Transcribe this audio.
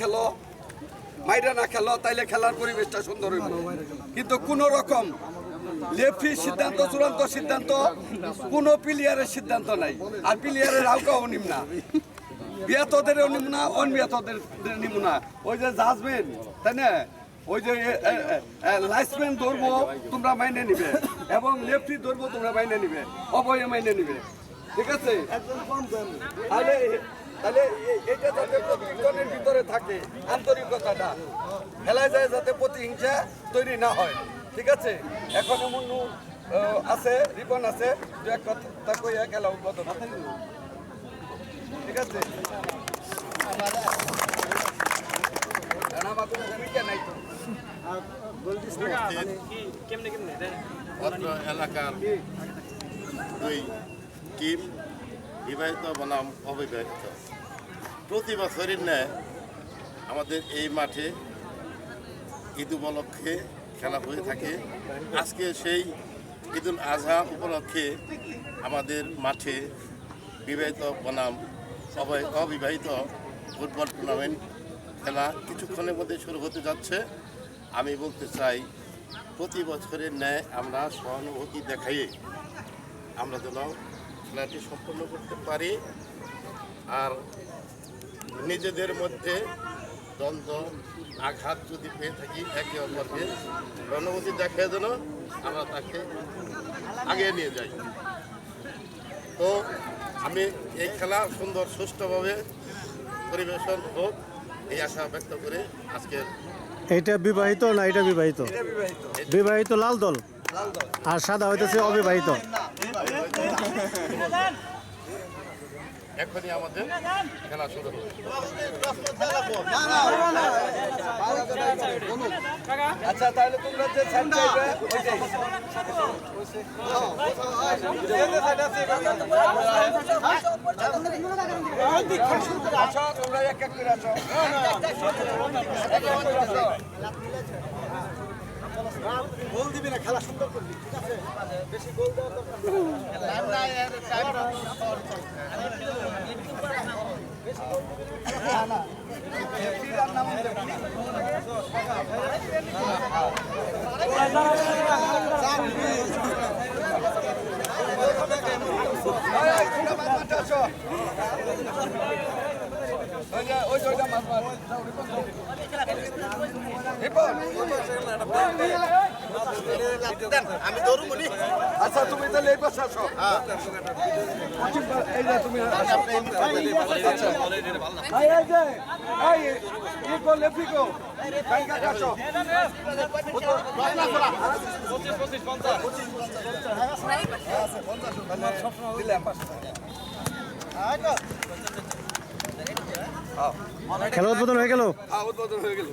খেলো মাইরা না খেলো তাইলে খেলার পরিবেশটা সুন্দর হইব। কিন্তু কোনো রকম লেফটির সিদ্ধান্ত চূড়ান্ত সিদ্ধান্ত কোনো প্লেয়ারের সিদ্ধান্ত নাই। আর প্লেয়ারের আউকাও নিম না। বিয়াতদের নিম না অন বিয়াতদের নিম না। ওই যে জাজমেন্ট তাই না? ওই যে লাইসম্যান ধরবো তোমরা মাইনে নিবে। এবং লেফটি ধরবো তোমরা মাইনে নিবে। অবয়ে মাইনে নিবে। ঠিক আছে? তাহলে তাহলে এ- এটা যাতে প্রতিজনের ভিতরে থাকে আন্তরিকতাটা। খেলায় যায় যাতে প্রতিহিংসা তৈরি না হয়। ঠিক আছে? এখন এমন আছে রিপন আছে। দু এক কথা কইয়া খেলা উদ্বোধন। ঠিক আছে? তো? এলাকার দুই টিম বিবাহিত বনাম অবিবাহিত। প্রতি বছরের ন্যায় আমাদের এই মাঠে ঈদ উপলক্ষে খেলা হয়ে থাকে। আজকে সেই ঈদুল আজহা উপলক্ষে আমাদের মাঠে বিবাহিত বনাম অবৈ- অবিবাহিত ফুটবল টুর্নামেন্ট খেলা কিছুক্ষণের মধ্যে শুরু হতে যাচ্ছে। আমি বলতে চাই, প্রতি বছরের ন্যায় আমরা সহানুভূতি দেখাইয়ে আমরা যেন খেলাটি সম্পন্ন করতে পারি আর নিজেদের মধ্যে দ্বন্দ্ব আঘাত যদি পেয়ে থাকি একে অপরকে সহানুভূতি দেখে যেন আমরা তাকে আগে নিয়ে যাই। তো আমি এই খেলা সুন্দর সুষ্ঠুভাবে পরিবেশন হোক এই আশা ব্যক্ত করে আজকে এটা বিবাহিত না এটা বিবাহিত? বিবাহিত। বিবাহিত লাল দল? লাল দল। আর সাদা হইতেছে অবিবাহিত। এখনই আমাদের খেলা শুরু হবে আচ্ছা তাহলে তোমরা যে সাইড তোমরা এক এক করে আসো এক এক করে আসো গোল দিবি না খেলা সুন্দর করবি। ঠিক আচ্ছা তুমি তাহলে এই পাশে আসো এই যে তুমি। এই, এই যে, এই, ই কো, লেফটি কো। ব্যাংকে আসো। দিলাম। খেলা উদ্বোধন হয়ে গেল হ্যাঁ, উদ্বোধন হয়ে গেল